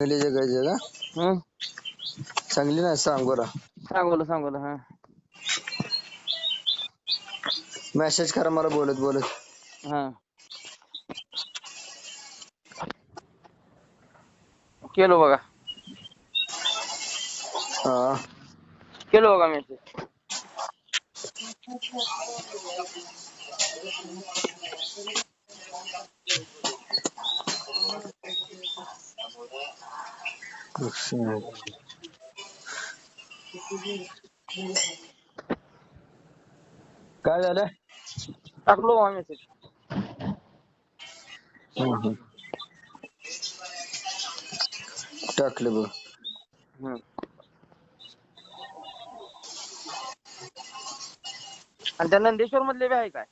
पहिली जगायची का हं चांगली नाही सांगोला सांगोला सांगोला हा मेसेज करा मला बोलत बोलत हा केलो बघा हा केलो बघा मेसेज काय झालं टाकलो मेसेज टाकलं बघ. आणि त्या नंदेश्वर मधले बी आहे काय?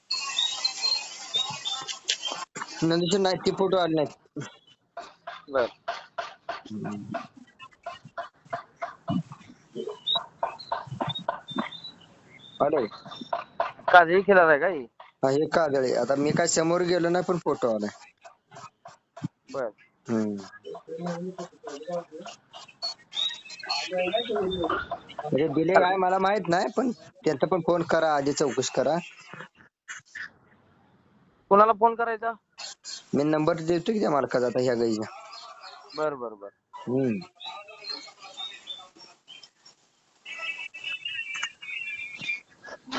नंतर नाही ती फ़ोटो आले नाहीत. बर. आले काजळी खेळायला आहे काय हा? हे कादळे आता मी काय समोर गेलो नाही पण फोटो आलाय. बर. हम्म. म्हणजे दिले काय मला माहीत नाही पण त्यांचा पण फोन करा आधी चौकशी करा. कोणाला फोन करायचा? मी नंबर देतो की त्या मालकाचा आता ह्या गाईचा? बर बर बर हम्म.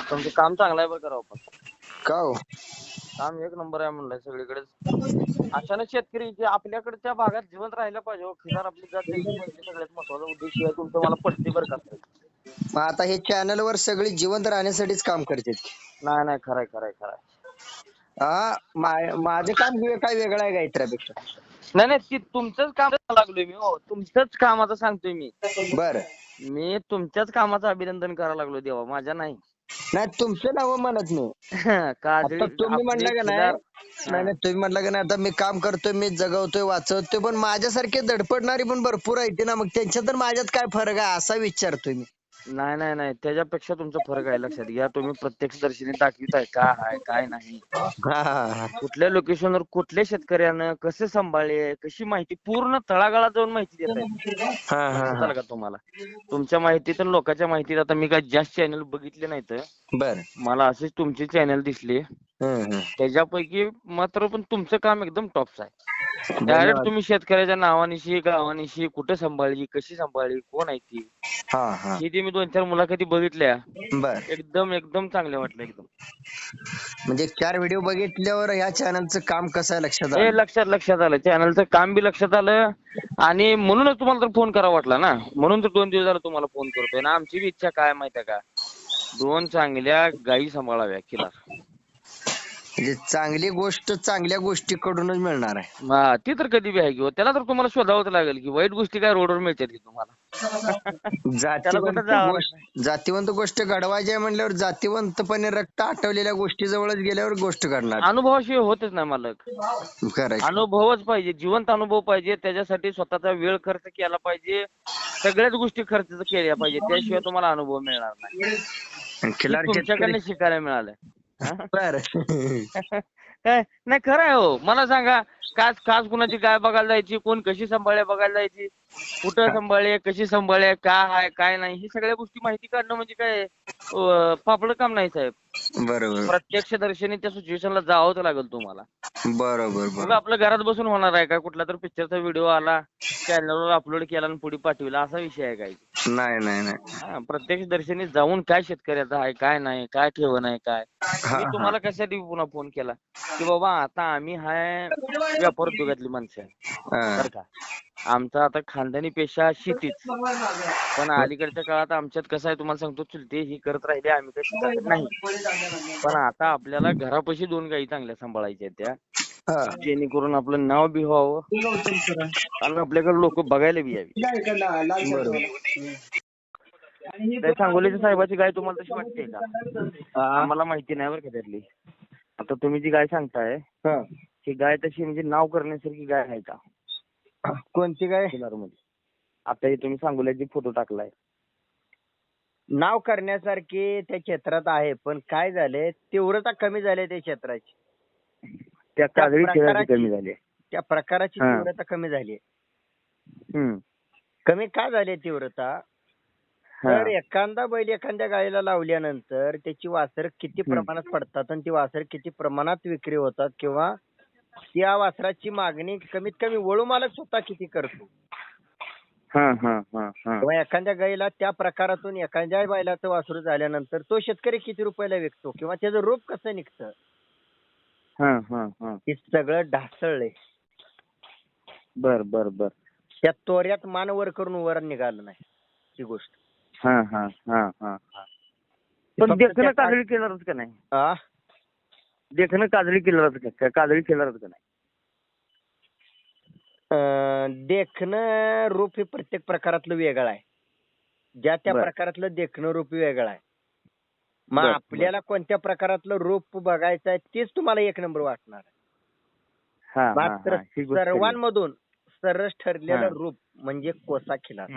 तुमचं काम चांगलं आहे बरं करावं पण? का हो? काम एक नंबर आहे म्हणलंय सगळीकडे अचानक शेतकरी जे आपल्याकडच्या भागात जिवंत राहिलं पाहिजे हो. आपली जात जगली पाहिजे सगळ्यात महत्त्वाचा उद्देश आहे तुमचं मला पटते बरं का. मग आता हे चॅनल वर सगळी जिवंत राहण्यासाठीच काम करते नाही नाही खरंय खरंय खरंय. हा मा- माझं काम हे काय वेगळं आहे का इतरापेक्षा नाही नाही ती तुमचंच काम लागलोय मी हो. तुमचंच कामाचं सांगतोय मी. बर. मी तुमच्याच कामाचं अभिनंदन करायला लागलो देवा माझ्या नाही. नाही तुमचं नाव म्हणत नाही. काजळी आता तुम्ही म्हणला का आपले नाही? खिलार- नाही नाही, तुम्ही म्हणला का नाही? आता मी काम करतोय मी जगवतोय वाचवतोय पण माझ्यासारखे धडपडणारी पण भरपूर आहेत ना मग त्यांच्यात तर माझ्यात काय फरक आहे असा विचारतोय मी. नाही नाही नाही. त्याच्यापेक्षा तुमचा फरक आहे लक्षात घ्या. तुम्ही प्रत्यक्ष दर्शनी दाखविताय काय आहे काय नाही. हा. कुठल्या लोकेशनवर कुठल्या शेतकऱ्यानं कसे सांभाळले कशी माहिती पूर्ण तळागाळात जाऊन माहिती देत आहे. हा, हा, हा. का तुम्हाला? तुमच्या माहितीत आणि लोकांच्या माहितीत आता मी काय जास्त चॅनल बघितले नाहीत. बर. मला असेच तुमचे चॅनल दिसले. हम्म, हम्म. त्याच्यापैकी मात्र पण तुमचं काम एकदम टॉपच आहे. डायरेक्ट. तुम्ही शेतकऱ्याच्या नावानिशी गावानिशी कुठे सांभाळली कशी सांभाळली कोण आहे ती? हा हा. ही ती मी दोन चार मुलाखती बघितल्या. बर. एकदम एकदम चांगल्या वाटल्या एकदम. म्हणजे चार व्हिडिओ बघितल्यावर ह्या चॅनलचं काम कसं आहे लक्षात हे आलं? लक्षात लक्षात आलं. चॅनलचं काम बी लक्षात आलं. आणि म्हणूनच तुम्हाला तर फोन करावा वाटला ना. म्हणून तर दोन दिवस झाला तुम्हाला फोन करतोय ना. आमची बी इच्छा काय माहितीये का? दोन चांगल्या गायी सांभाळाव्या किल्ला म्हणजे चांगली गोष्ट चांगल्या गोष्टीकडूनच मिळणार आहे. हा ती तर कधी बी आहे की हो. त्याला तर तुम्हाला शोधावंच लागेल की वाईट गोष्टी काय रोडवर मिळतात की तुम्हाला. जातीवंत कुठं जावं गोष्ट जातीवंत गोष्ट घडवायची आहे म्हणल्यावर जातीवंतपणे रक्त आटवलेल्या गोष्टी जवळच गेल्यावर गोष्ट घडणार. अनुभवाशिवाय होतच नाही मालक. खरंय अनुभवच पाहिजे. जिवंत अनुभव पाहिजे. त्याच्यासाठी स्वतःचा वेळ खर्च केला पाहिजे. सगळ्याच गोष्टी खर्च केल्या पाहिजे. त्याशिवाय तुम्हाला अनुभव मिळणार नाही. खिलार तुमच्याकडनं शिकायला मिळालं हा? बर. काय? नाही खरं आहे हो. मला सांगा काच काच कुणाची गाय बघायला जायची? कोण कशी सांभाळल्या बघायला जायची? कुठं सांभाळले कशी सांभाळले काय आहे काय नाही? ही सगळ्या गोष्टी माहिती काढणं म्हणजे काय अं, फापडं काम नाही साहेब. बरोबर. प्रत्यक्ष दर्शनी त्या सिच्युएशनला जावंच लागेल तुम्हाला. बरोबर मग बरोबर आपलं घरात बसून होणार आहे का? कुठला तर पिक्चरचा व्हिडिओ आला चॅनलवर अपलोड केला आणि पुढे पाठविला असा विषय आहे काय नाही नाही नाही. हा, प्रत्यक्ष दर्शनी जाऊन काय शेतकऱ्याचं आहे काय नाही काय ठेवण आहे काय? हा, मी हा. तुम्हाला कशासाठी पुन्हा फोन केला? की बाबा आता आम्ही हाय व्यापार उद्योगातली माणसं हा. बरं का? आमचा आता खानदानी पेशा शेतीच पण अलीकडच्या काळात आमच्यात कसं आहे तुम्हाला सांगतो चुलते ही करत राहिले आम्ही काही शिकत नाही. पण आता आपल्याला घरापाशी दोन गायी चांगल्या सांभाळायच्या आहेत त्या. जेणेकरून आपलं नाव बी व्हावं. आणि आपल्याकडे लोक बघायला बी यावी. सांगोलीच्या साहेबाची गाय तुम्हाला तशी वाटते का. आम्हाला माहिती नाही बरं का त्यातली. आता तुम्ही जी गाय सांगताय हा. गाय तशी म्हणजे नाव करण्यासारखी गाय आहे का कोणती मध्ये आता हे तुम्ही सांगोल्याची फोटो टाकलाय नाव करण्यासारखी त्या क्षेत्रात आहे पण काय झालंय तीव्रता कमी झाली त्या क्षेत्राची त्या काजळी प्रकाराची- कमी झाली त्या प्रकाराची हा. तीव्रता कमी झाली हम्म. कमी का झाली तीव्रता हा. तर एखादा बैल एखाद्या गायीला लावल्यानंतर त्याची वासर किती हम्म. प्रमाणात पडतात आणि ती वासर किती प्रमाणात विक्री होतात किंवा त्या वासराची मागणी कमीत कमी वळू मालक स्वतः किती करतो हा, हा, हा, हा. किंवा एखाद्या गायीला त्या प्रकारातून एखाद्या बैलाचं वासरू झाल्यानंतर तो शेतकरी किती रुपयाला विकतो किंवा त्याचं रूप कसं निघतं हा, हा, हा. हे सगळं ढासळलंय बर बर बर त्या तोऱ्यात मान वर करून वर निघालं नाही ती गोष्ट हा हा हा हा हा. पण फक्त देखणं त्या काजळी केणारच का नाही आ? देखणं काजळी केणारच का का- काजळी केणारच का नाही अं, देखणं रूप हे प्रत्येक प्रकारातलं वेगळं आहे ज्या त्या बर. प्रकारातलं देखणं रूप वेगळं आहे मग बर, बर. आपल्याला कोणत्या प्रकारातलं रूप बघायचं आहे तेच तुम्हाला एक नंबर वाटणार आहे हा, हा, मात्र हा. ही गोष्ट. सर्वांमधून सरस ठरलेलं हा. रूप म्हणजे कोसा खिलार.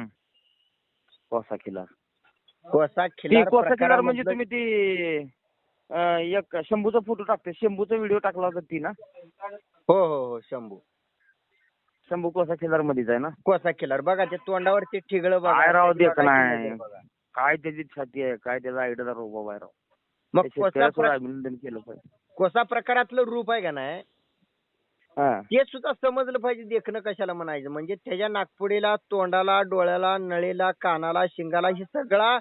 कोसा खिलार कोसा ती खिलार कोसा म्हणजे प्रकारामधलं- तुम्ही ती एक शंभूचा फोटो टाकते. शंभूचा व्हिडिओ टाकला होता ती ना हो हो हो शंभू. शंभू कोसा खिलार मध्येच आहे ना? कोसा खिलार. बघा ते तोंडावरती ठिगळ बघा. काय राव बघायची नाही. काय त्याची छाती आहे? काय त्याचा आयडियाचा रोबा आहे राव मग त्या कोसा शेतकऱ्याचं प्र- अभिनंदन केलं पाहिजे. कोसा प्रकारातलं रूप आहे का नाही? हा. ते सुद्धा समजलं पाहिजे देखणं कशाला म्हणायचं. म्हणजे त्याच्या नागपुडीला तोंडाला डोळ्याला नळीला कानाला शिंगाला हे सगळा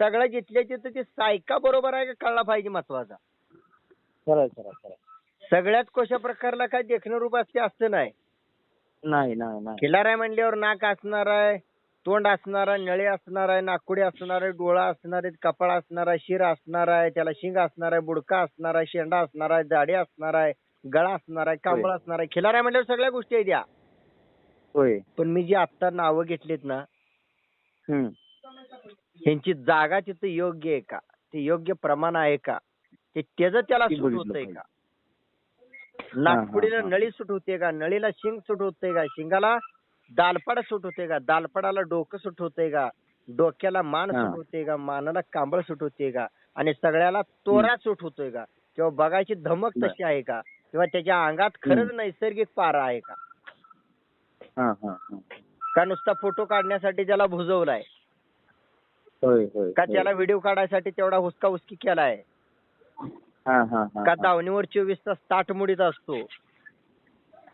सगळं जिथल्या तिथं ते सायका बरोबर आहे का कळला पाहिजे महत्त्वाचा खरं आहे, खरं आहे, खरं आहे. सगळ्यात कोशा प्रकारला काय देखणं रूप असते असतं नाही नाही नाही नाही खिलार आहे म्हणल्यावर नाक असणार आहे तोंड असणार आहे नळे असणार आहे नागपुडी असणार आहे डोळा असणार आहे कपाळ असणार आहे शिर असणार आहे त्याला शिंग असणार आहे बुडका असणार आहे शेंडा असणार आहे दाढी असणार आहे गळा असणार आहे कांबळ असणार आहे खिलार आहे म्हणल्यावर सगळ्या गोष्टी आहेत या होय पण मी जी आता नावं घेतलीत ना हम्म. ह्यांची जागा तिथं योग्य आहे का? ते योग्य प्रमाण आहे का? ते त्याचं त्याला सूट होतंय. का? नागपुडीला. नळी सूट होते का? नळीला शिंग सूट होते का? शिंगाला दालपाड सूट होते का? दालपाडाला डोकं सूट होते का? डोक्याला मान. सूट होते का? मानाला कांबळ सूट होते का? आणि सगळ्याला तोरा सूट होतोय का? किंवा बघायची धमक. तशी आहे का? किंवा त्याच्या अंगात खरंच नैसर्गिक पारा आहे का? का नुसता फोटो काढण्यासाठी त्याला भुजवलाय? होय होय का. त्याला व्हिडिओ काढायसाठी तेवढा हुसका हुसकी केलाय. हा हा हा. का दावणीवर चोवीस तास ताट मुडीत असतो.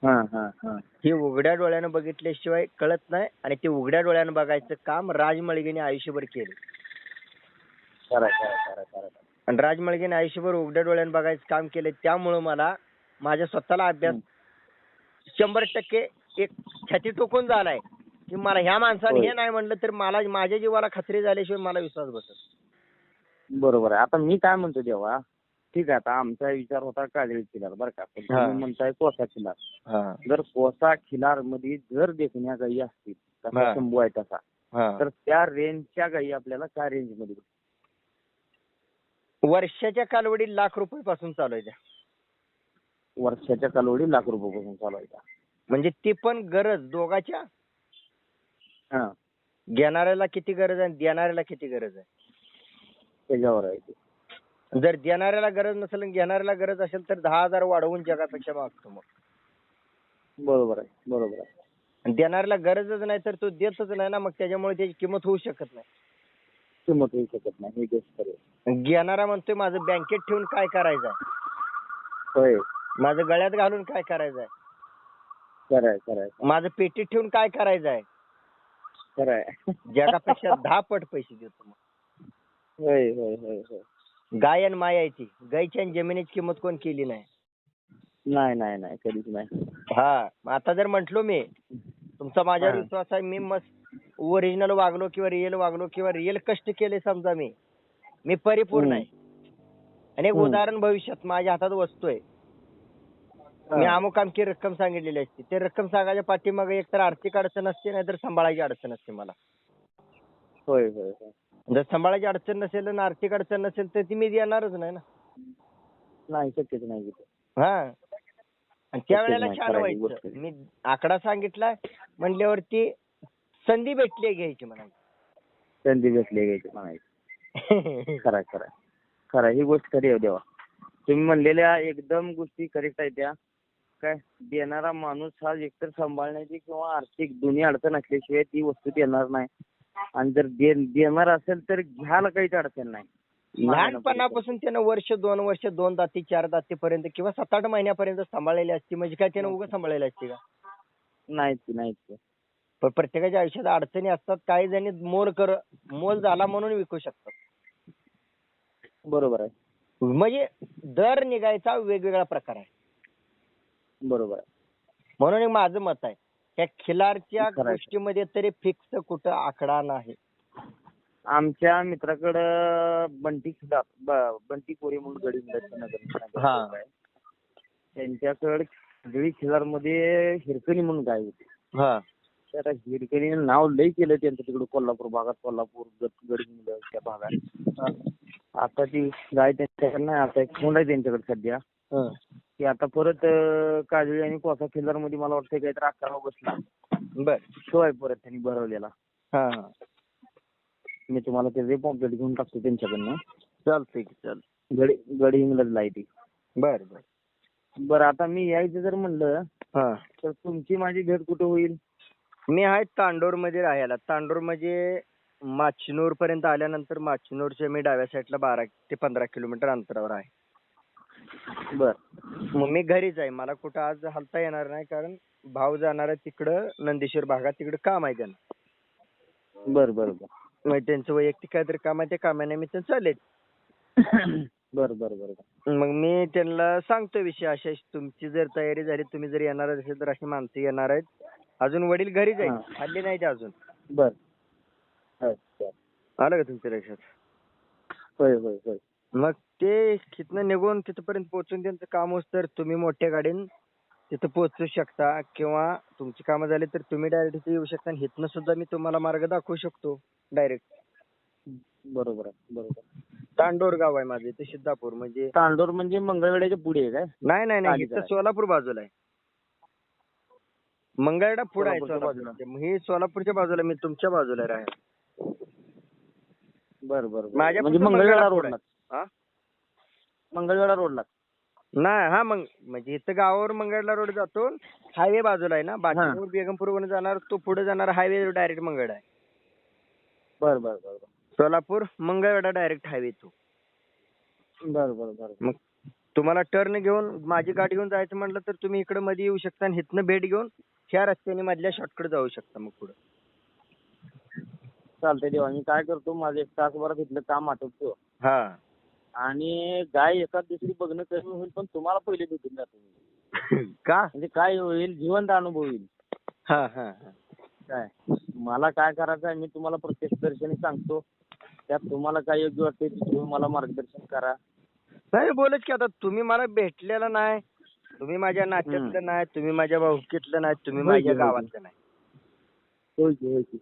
हा हा हा. हे उघड्या डोळ्यानं बघितल्याशिवाय कळत नाही आणि ते उघड्या डोळ्यानं बघायचं काम राजमळगीने आयुष्यभर केलं. आणि राजमळगीने आयुष्यभर उघड्या डोळ्यानं बघायचं काम केलं त्यामुळं मला माझ्या स्वतःला अभ्यास शंभर टक्के एक छाती टोकून झालाय. की मला ह्या माणसाने. हे नाही म्हणलं तर मला माझ्या जीवाला खत्री झाल्याशिवाय मला विश्वास बसत बरोबर आहे आता मी काय म्हणतो देवा ठीक आहे आता आमचा विचार होता काजळी खिलार बरं का पण हा. तुम्ही म्हणताय कोसा खिलार जर कोसा खिलारमध्ये जर देखण्या गायी असतील हा. तसा शंभू आहे तसा तर त्या रेंजच्या गायी आपल्याला काय रेंजमध्ये भेटतील? वर्षाच्या कालवडी लाख रुपये पासून चालू आहे त्या. वर्षाच्या कालावधी लाख रुपयापासून चालू आहे का? म्हणजे ती पण गरज दोघाच्या हा. घेणाऱ्याला किती गरज आहे आणि देणाऱ्याला किती गरज आहे? त्याच्यावर आहे ते. जर देणाऱ्याला गरज नसेल आणि घेणाऱ्याला गरज असेल तर दहा हजार वाढवून जगापेक्षा मागतो मग. बरोबर आहे बरोबर आहे. आणि देणाऱ्याला गरजच नाही तर तो देतच नाही ना मग त्याच्यामुळे त्याची किंमत होऊ शकत नाही. किंमत होऊ शकत नाही ही घेणारा म्हणतोय माझं बँकेत ठेवून काय करायचं आहे? होय. माझं गळ्यात घालून काय करायचं आहे? खरं आहे खरं आहे माझं पेटीत ठेवून काय करायचं आहे? खरं आहे जगापेक्षा दहा पट पैसे देतो मग. होय होय होय होय. गाय आणि माय आहे ती गायची आणि जमिनीची किंमत कोण केली नाही. नाही नाही नाही कधीच नाही. हा मग आता जर म्हंटलो मी तुमचा माझ्यावर हा. विश्वास आहे मी मस्त ओरिजिनल वागलो किंवा रिअल वागलो किंवा रिअल कष्ट केले समजा मी मी परिपूर्ण. आहे. आणि एक हम्म. उदाहरण भविष्यात माझ्या हातात वस्तू आहे. मी. अमुक अमकी रक्कम सांगितलेली असते. ते रक्कम सांगायच्या पाठीमागे एकतर आर्थिक अडचण असते नाहीतर सांभाळायची अडचण असते मला. होय होय होय. जर सांभाळायची अडचण नसेल आणि आर्थिक अडचण नसेल तर ती मी देणारच नाही ना. नाही शक्यच नाही तिथे. हा. आणि त्यावेळेला नाही, छान खरं आहे, ही व्हायचं. गोष्ट. मी आकडा सांगितलाय म्हणल्यावरती संधी भेटली आहे घ्यायची म्हणायची. संधी भेटली घ्यायची म्हणायची. खरं आहे, खरं आहे. खरं आहे, ही गोष्ट खरी आहे देवा. तुम्ही म्हणलेल्या एकदम गोष्टी करेक्ट आहेत त्या. काय? देणारा माणूस हा एकतर सांभाळण्याची किंवा आर्थिक दोन्ही अडचण असल्याशिवाय ती वस्तू देणार नाही. आणि जर दे- देणार असेल तर घ्यायला काहीच अडचण नाही. लहानपणापासून त्यानं वर्ष दोन वर्ष दोन दाती चार दातीपर्यंत किंवा सात आठ महिन्यापर्यंत सांभाळलेली असते म्हणजे काय त्यानं उगाच सांभाळलेली असते का? नाहीच नाहीच पण प्रत्येकाच्या आयुष्यात अडचणी असतात काही जणी मोल कर मोल झाला म्हणून विकू शकतात. बरोबर आहे. म्हणजे दर निघायचा वेगवेगळा प्रकार आहे. बरोबर म्हणून एक माझं मत आहे. त्या खिलारच्या खरं आहे. गोष्टीमध्ये तरी फिक्स कुठं आकडा नाही. आमच्या मित्राकडं बंटी खिलार ब- बंटी कोरे म्हणून गडी नगर हा. त्यांच्याकडे खिजळी खिलारमध्ये हिरकणी म्हणून गाय होती. हा. त्या हिरकणीने नाव लई केलं त्यांचं तिकडे कोल्हापूर भागात. कोल्हापूर गड- गडहिंग्लज त्या भागात. आता ती गाय त्यांच्याकडे नाही आता एक खोंड आहे त्यांच्याकडे सध्या. ती आता परत काजळी आणि कोसा खिल्लारमध्ये मला वाटतं काहीतरी अकरा ऑगस्टला बर. शो आहे परत त्यांनी भरवलेला. हा. हा मी तुम्हाला त्याचे पॉम्पलेट घेऊन टाकतो त्यांच्याकडनं. चालतंय की चाल गडी गडहिंग्लजला आहे ती. बर बर. बरं आता मी यायचं जर म्हणलं हा. तर तुमची माझी भेट कुठे होईल? मी आहे तांडोरमध्ये राहायला. तांडोर म्हणजे माचनूर पर्यंत आल्यानंतर माचनूरच्या मी डाव्या साईडला बारा ते पंधरा किलोमीटर अंतरावर आहे. बर. मग मी घरीच आहे. मला कुठं आज हलता येणार नाही कारण भाऊ जाणार आहे तिकडं नंदेश्वर भागात तिकडं काम आहे त्यांना बर बर बर. मग त्यांचं वैयक्तिक काहीतरी काम आहे त्या कामानिमित्त चालेल. बर बर बर. मग मी त्यांना सांगतो विषय अशा तुमची जर तयारी झाली तुम्ही जर येणार असेल तर अशी माणसं येणार आहेत. अजून वडील घरीच. आहेत. हल्ली नाही ते अजून. बर. अच्छा. आलं का तुमच्या लक्षात? होय होय होय. मग ते तिथनं निघून तिथपर्यंत पोहोचून त्यांचं काम होत तर तुम्ही मोठ्या गाडीन तिथं पोहोचू शकता किंवा तुमची कामं झाली तर तुम्ही डायरेक्ट इथे येऊ शकता आणि इथनं सुद्धा मी तुम्हाला मार्ग दाखवू शकतो डायरेक्ट बरोबर आहे बरोबर तांडोर गाव आहे माझं इथे सिद्धापूर म्हणजे तांडोर म्हणजे मंगळवेड्याच्या पुढे आहे काय? नाही नाही नाही इथं. सोलापूर बाजूला आहे. मंगळडा पुढे आहे सोलापूरच्या सोलापूरच्या मग हे सोलापूरच्या बाजूला मी तुमच्या बाजूला राहायला बर बर बर. माझ्या म्हणजे पुढचं मंगळवेढा मंगळवेढा रोडला हा? मंगळवेढा रोडला. नाही हा मग म्हणजे इथं गावावर मंगळला रोड जातो. हायवे बाजूला आहे ना? बाकीवर बेगमपूर वरून जाणार तो पुढे जाणार हायवे डायरेक्ट मंगळा आहे. बर बर बर. सोलापूर मंगळवेढा डायरेक्ट हायवे तो. बर बर बर. मग तुम्हाला टर्न घेऊन माझी गाडी घेऊन जायचं म्हटलं तर तुम्ही इकडे मध्ये येऊ शकता आणि इथनं भेट घेऊन ह्या रस्त्याने मधल्या शॉर्टकट जाऊ शकता मग पुढे. चालतंय देवा मी काय करतो माझं एक तासभरात इथलं काम आटोपतो. हा. आणि गाय एखाद दुसरी बघणं कमी होईल पण तुम्हाला पहिले भेटून जातो. का? म्हणजे काय होईल जिवंत अनुभव येईल. हा हा हा. काय? मला काय करायचं आहे मी तुम्हाला प्रत्यक्ष दर्शनी सांगतो. त्यात तुम्हाला काय योग्य वाटते ते तुम्ही मला मार्गदर्शन करा. नाही बोलत की आता तुम्ही मला भेटलेला नाही तुम्ही माझ्या नात्यातलं नाही तुम्ही माझ्या भाऊकीतलं नाही तुम्ही होय की, माझ्या होय की. गावातलं नाही. होय की होय की.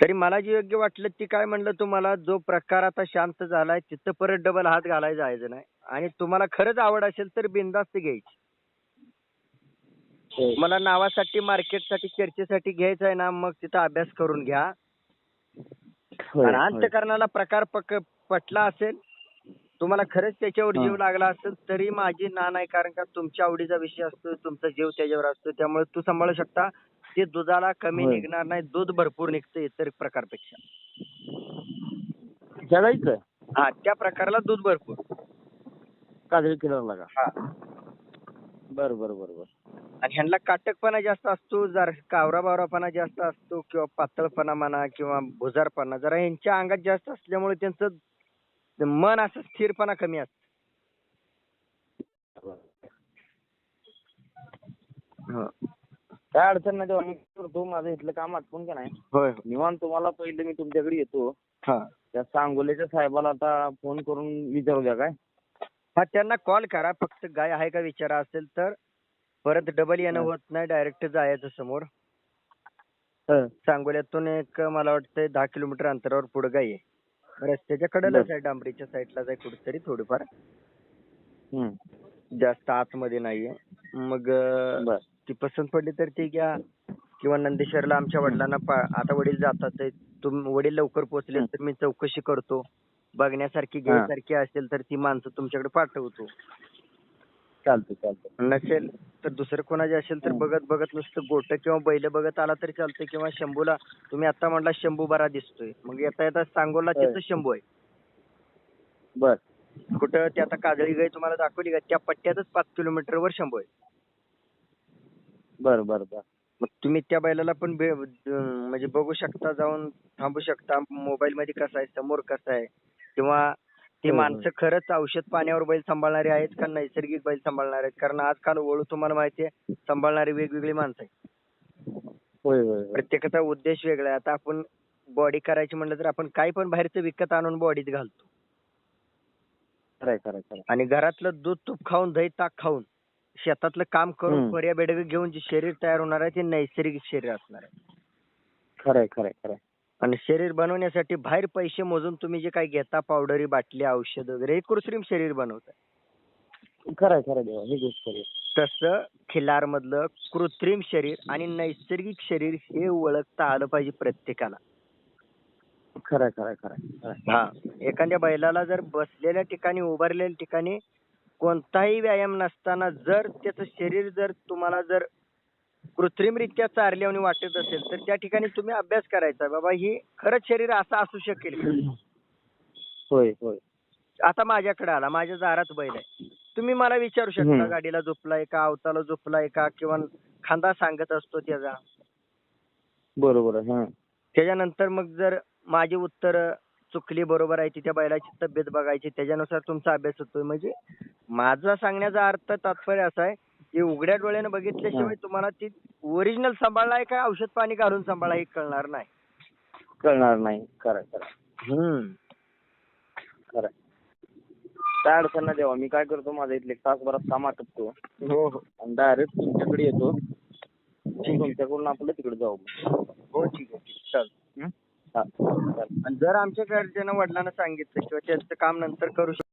तरी मला जे योग्य वाटलं ती काय म्हणलं तुम्हाला जो प्रकार आता शांत झालाय तिथं परत डबल हात घालायला जायचं नाही आणि तुम्हाला खरंच आवड असेल तर बिंदास्त घ्यायची होय. मला नावासाठी मार्केटसाठी चर्चेसाठी घ्यायचं आहे ना मग तिथं अभ्यास करून घ्या. अंतकरणाला प्रकार पक पटला असेल तुम्हाला खरंच त्याच्यावर हा. जीव लागला असेल तरी माझी ना नाही कारण का तुमच्या आवडीचा विषय असतो तुमचा जीव त्याच्यावर असतो त्यामुळे तू सांभाळू शकता ते दुधाला कमी होय. निघणार नाही दूध भरपूर निघतं इतर प्रकारपेक्षा. जगायचं? हा त्या प्रकारला दूध भरपूर. काजळी किलरला का? हा. बर बर बर बर. आणि ह्यांना काटकपणा जास्त असतो जरा कावरा बावरापणा जास्त असतो किंवा पातळपणा म्हणा किंवा भुजारपणा जरा ह्यांच्या अंगात जास्त असल्यामुळे त्यांचं मन असं स्थिरपणा कमी असतं. हो. काय अडचण नाही तेव्हा मी करतो माझं इथलं काम आटपून का नाही. होय. निवांत तुम्हाला पहिले मी तुमच्याकडे येतो. हा. त्या सांगोल्याच्या साहेबाला आता फोन करून विचारू द्या काय? हा त्यांना कॉल करा. फक्त गाय आहे का विचारा असेल तर. परत डबल येणं हा. होत नाही डायरेक्ट जायचं समोर. हं. सांगोल्यातून एक मला वाटतं दहा किलोमीटर अंतरावर पुढे गाय आहे. रस्त्याच्या कडेलाच बर. आहे डांबरीच्या साईडलाच आहे कुठेतरी थोडीफार. हं. जास्त आतमध्ये नाहीये. मग अं, बर. ती पसंत पडली तर ती घ्या किंवा नंदेश्वरला आमच्या वडिलांना पा- आता वडील जातात वडील लवकर पोहोचले. तर मी चौकशी करतो. बघण्यासारखी घ्यायसारखी असेल तर ती माणसं तुमच्याकडे पाठवतो. चालतं चालतं नसेल तर दुसरं कोणाचे असेल तर. बघत बघत नुसतं गोट किंवा बैल बघत आला तरी चालतंय. किंवा शंभूला तुम्ही आता म्हणला शंभू बरा दिसतोय. मग येता येता सांगोला होय. तिथं शंभू आहे. बर. कुठं ते आता काजळी गाई तुम्हाला दाखवली का? त्या पट्ट्यातच पाच किलोमीटरवर शंभू आहे. बर बर बर. मग तुम्ही त्या बैलाला पण बे- म्हणजे बघू शकता जाऊन थांबू शकता. मोबाईल मध्ये कसं आहे समोर कसं आहे? किंवा ती होय, होय. माणसं खरंच औषध पाण्यावर बैल सांभाळणारी आहेत का नैसर्गिक बैल सांभाळणार आहेत? कारण आजकाल ओळू तुम्हाला माहिती आहे सांभाळणारी वेगवेगळी माणसं आहेत. होय होय होय. प्रत्येकाचा उद्देश वेगळा आहे. आता आपण बॉडी करायची म्हणलं तर आपण काही पण बाहेरचं विकत आणून बॉडीत घालतो. खरंय खरंय खरंय. आणि घरातलं दूध तूप खाऊन दही ताक खाऊन शेतातलं काम करून हम्म. पर्या बेडग घेऊन जे शरीर तयार होणार आहे ते नैसर्गिक शरीर असणार आहे खरंय खरंय खरंय आणि शरीर बनवण्यासाठी बाहेर पैसे मोजून तुम्ही जे काही घेता पावडरी बाटली औषध वगैरे हे कृत्रिम शरीर बनवत खरंय खरंय देवा ही गोष्ट खरी आहे. तसं खिलार मधलं कृत्रिम शरीर आणि नैसर्गिक शरीर हे ओळखता आलं पाहिजे प्रत्येकाला खरंय खरंय खरंय खरंय. हा एखाद्या बैलाला जर बसलेल्या ठिकाणी उभारलेल्या ठिकाणी कोणताही व्यायाम नसताना जर त्याचं शरीर जर तुम्हाला जर कृत्रिमरित्या चारल्याने वाटत असेल तर त्या ठिकाणी तुम्ही अभ्यास करायचा. बाबा ही खरंच शरीर असं असू शकेल का? होय होय. आता माझ्याकडे आला. माझ्या दारात बैल आहे. तुम्ही मला विचारू शकता हम्म. गाडीला झोपलाय का अवताला झोपलाय का किंवा खांदा सांगत असतो त्याचा? बरोबर आहे हा. त्याच्यानंतर मग जर माझी उत्तर चुकली बरोबर आहे ती त्या बैलाची तब्येत बघायची त्याच्यानुसार तुमचा अभ्यास होतोय. म्हणजे माझा सांगण्याचा अर्थ तात्पर्य असा आहे की उघड्या डोळ्याने बघितल्याशिवाय तुम्हाला ती ओरिजिनल सांभाळलाय का औषध पाणी घालून सांभाळा हे कळणार नाही. कळणार नाही. खरंय खरंय हम्म. खरंय काय अडचण नाही देवा मी काय करतो माझं इथले तासभरात काम आटपतो. हो हो. आणि डायरेक्ट तुमच्याकडे येतो. तुमच्याकडून आपलं तिकडे जाऊ. हो ठीक आहे ठीक हं? हा, चालेल. आणि जर आमच्या घरच्यांना वडिलांना सांगितलं किंवा त्यांचं काम नंतर करू शकतो